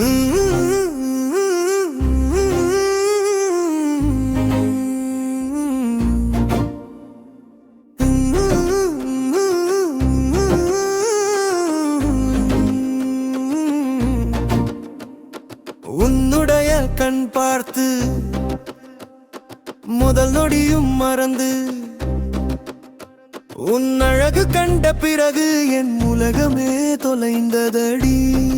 உன்னுடைய கண் பார்த்து முதல் நொடியும் மறந்து உன் அழகு கண்ட பிறகு என் உலகமே தொலைந்ததடி.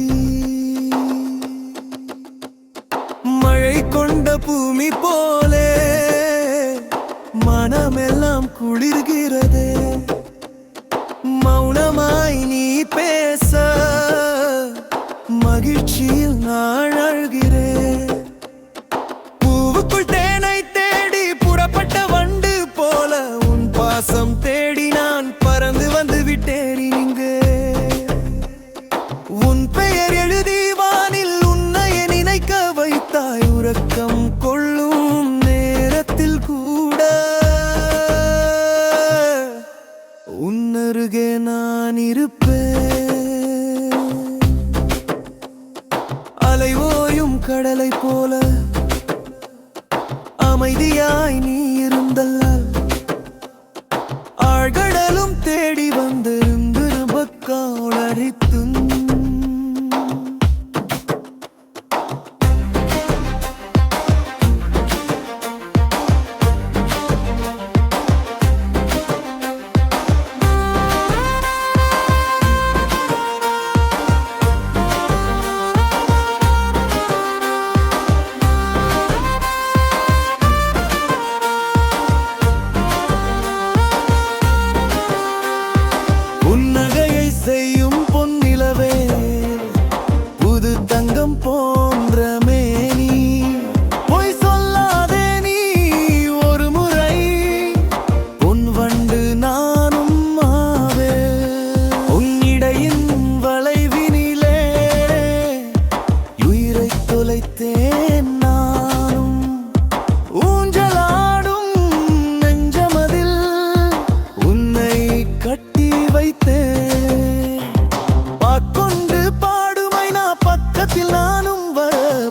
வானமெல்லாம் குளிர்கிறது.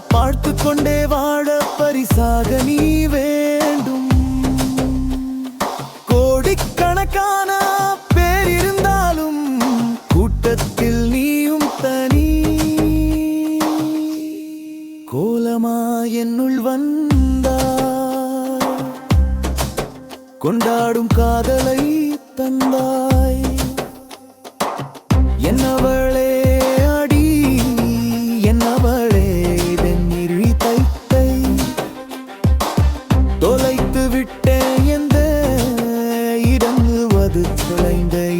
பார்த்து கொண்டே வாழ பரிசாக நீ வேண்டும். கோடிக்கணக்கான பேர் இருந்தாலும் கூட்டத்தில் நீயும் தனி. கோலமா என்னுள் வந்தா கொண்டாடும் காதலை தந்தா Plain day.